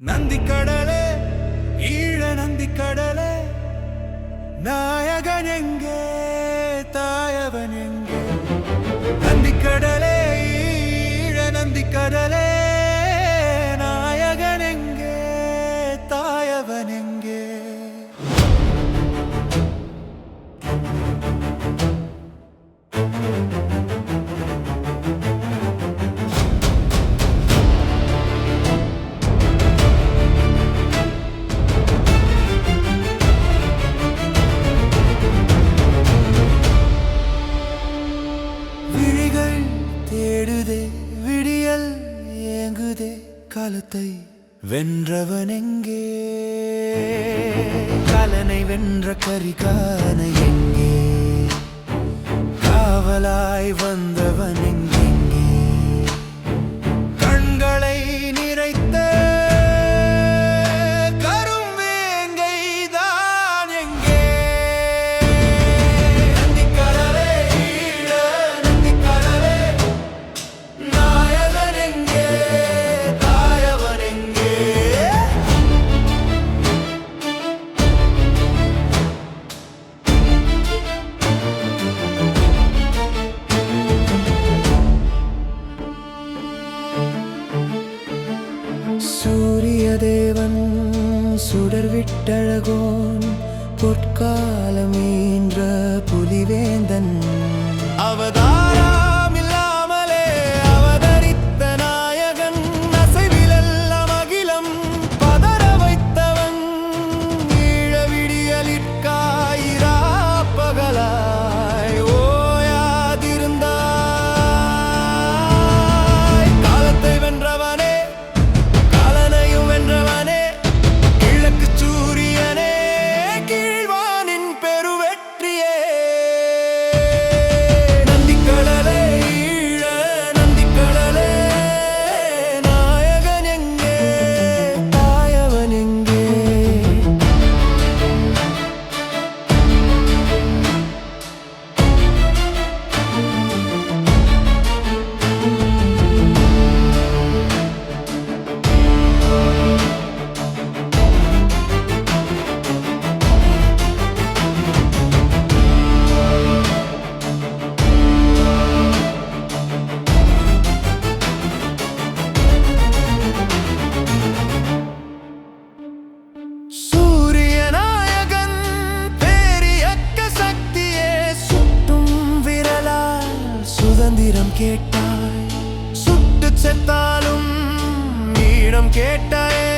நந்தி கடலே ஈழ நந்தி கடலே நாயகன் எங்கே? காலத்தை வென்றவன் எங்கே கலனை வென்ற கரிகானை எங்கே? காவலாய் வந்தவன் எங்கே? சுடர் விட்டழகோன் பொற்காலமேன்ற புலிவேந்தன். அவதான் சுதந்திரம் கேட்டாய். சுட்டு செத்தாலும் ஈடம் கேட்டாயே.